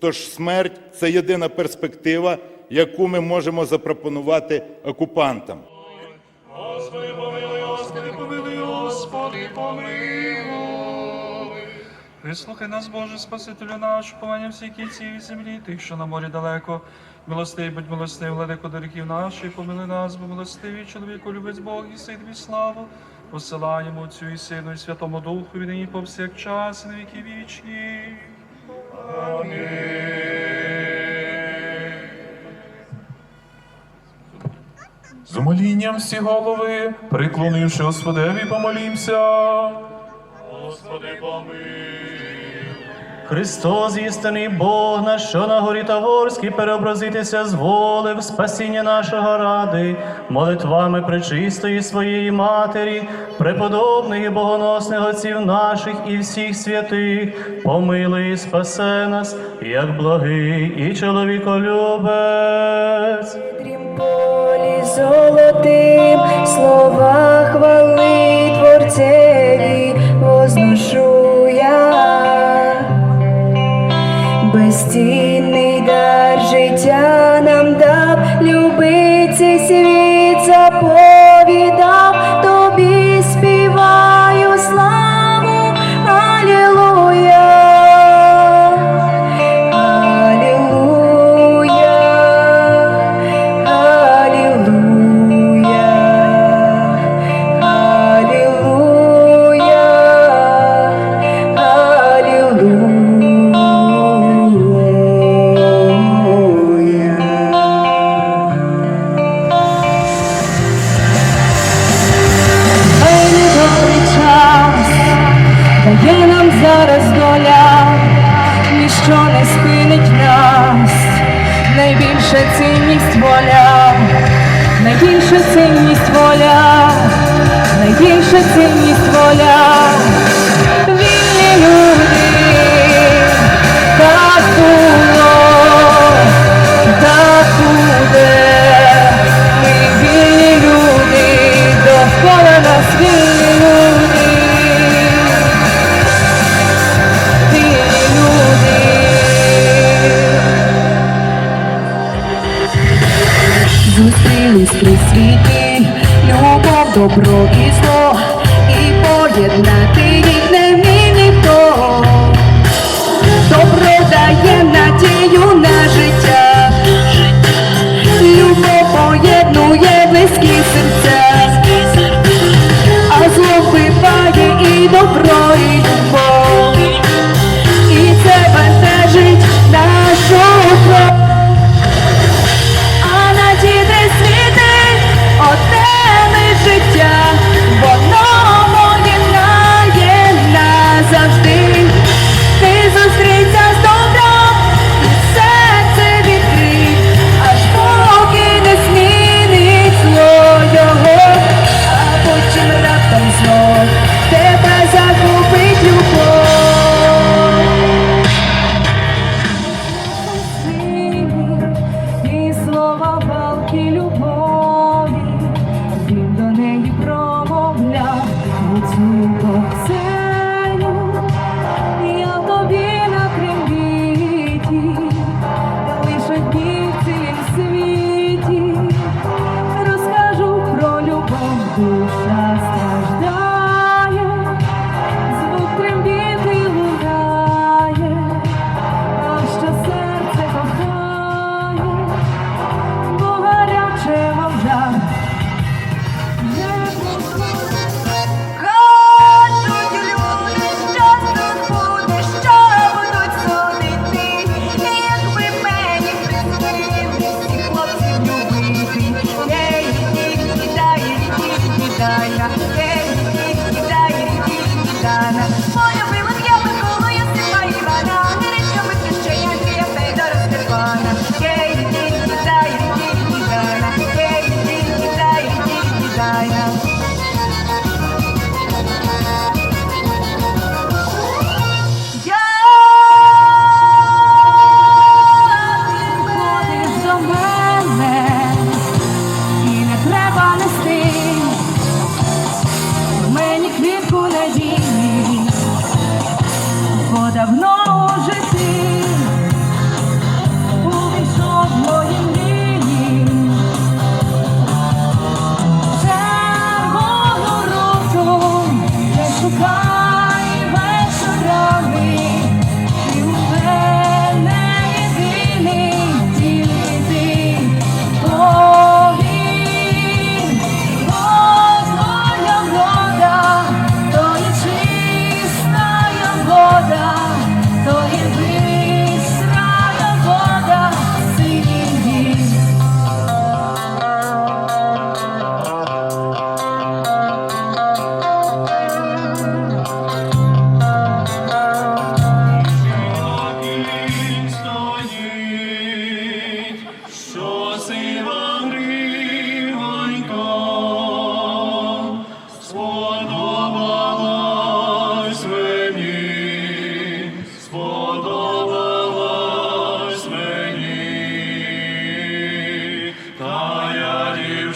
Тож смерть це єдина перспектива, яку ми можемо запропонувати окупантам. Господи, помилуй, Господи, помилуй, Господи, помилуй. Вислухай нас, Боже, Спасителю наш, повання всіх кінців і землі, тих, що на морі далеко. Милостивий, будь милостивий, владико ріків наших, помили нас, бо милостивий чоловіку, любить Бог і син славу. Посилаємо Отцю і Сину, і Святому Духу, і повсякчас, і на віки вічні. З умолінням всі голови, приклонивши Господеві, помолімся. Христос, істинний Бог, на що на горі Таворській переобразитися зволив спасіння нашого ради, молитвами пречистої своєї Матері, преподобних і богоносних отців наших і всіх святих, помилуй і спасе нас, як благий і чоловіколюбець. Трім полі золотим, слова хвали Творцеві Безцінний дар життя нам дав, любить цей світ заповідав,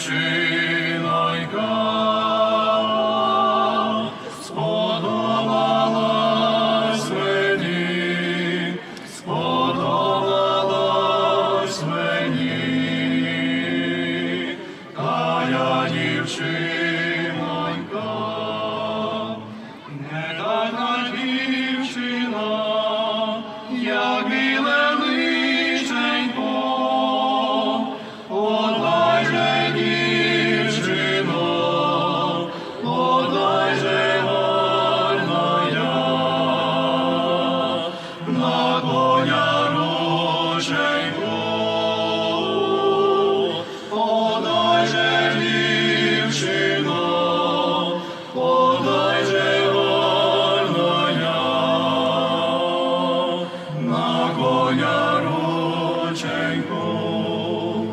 Sure. рученько,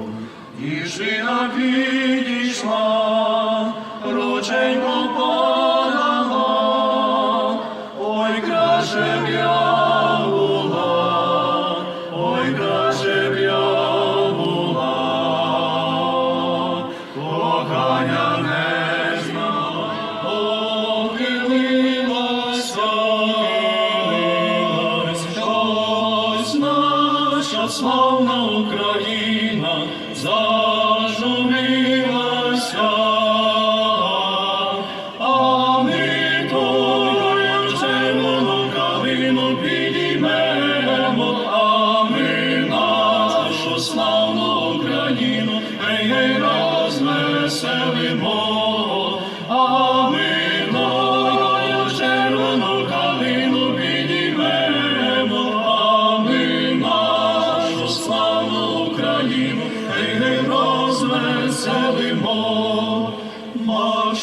і жина відійшла, рученько. славна Україна. за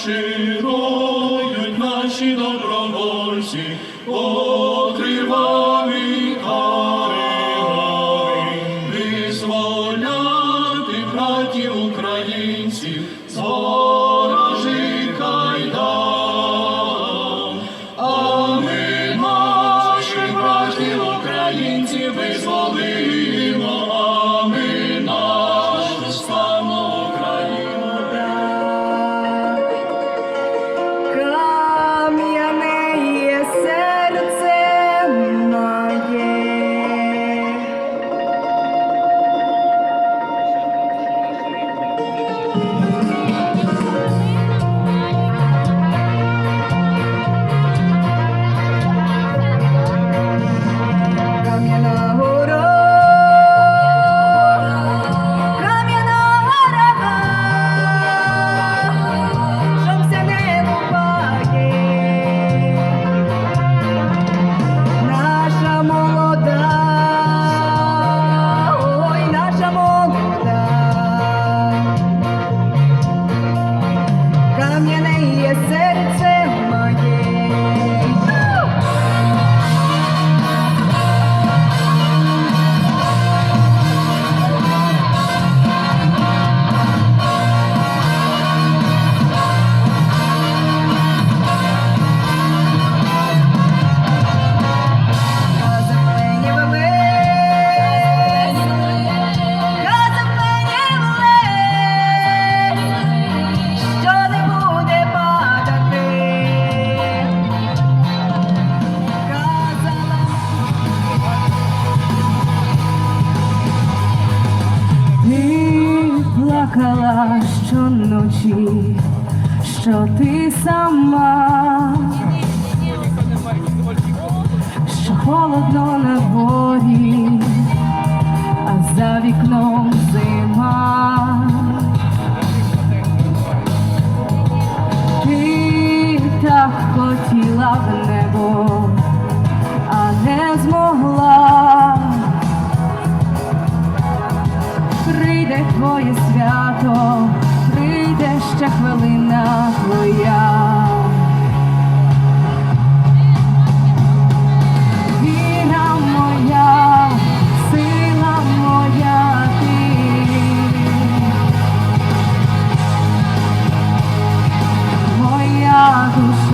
Shri що ти сама, що холодно на горі, а за вікном.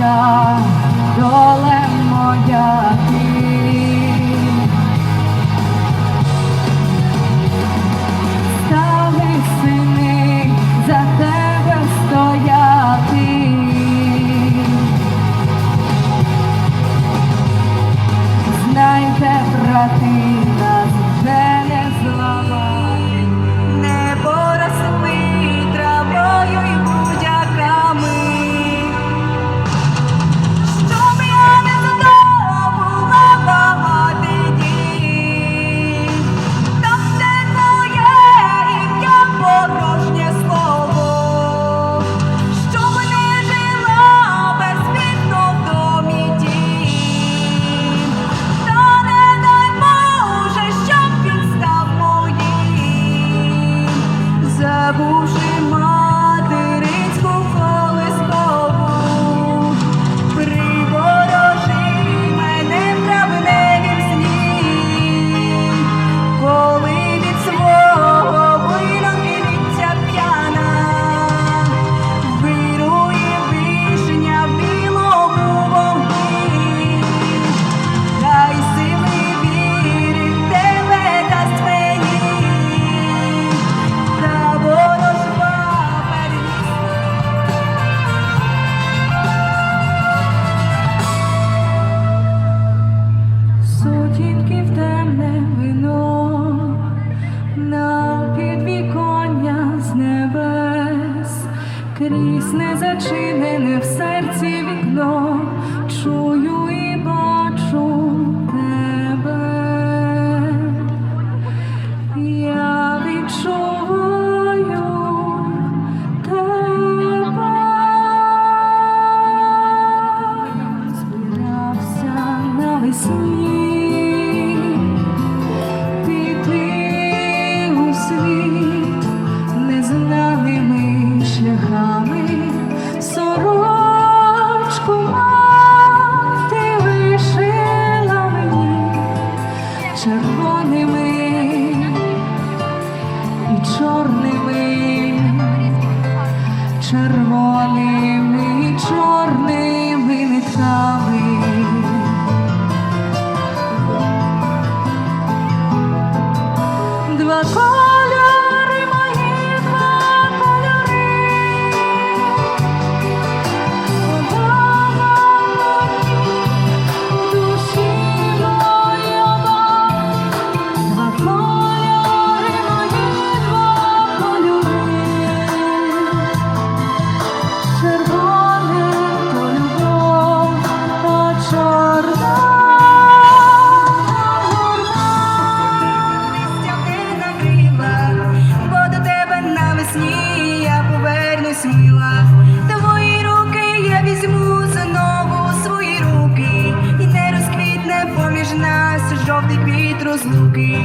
now. 不是 червоними і чорними, розлуки.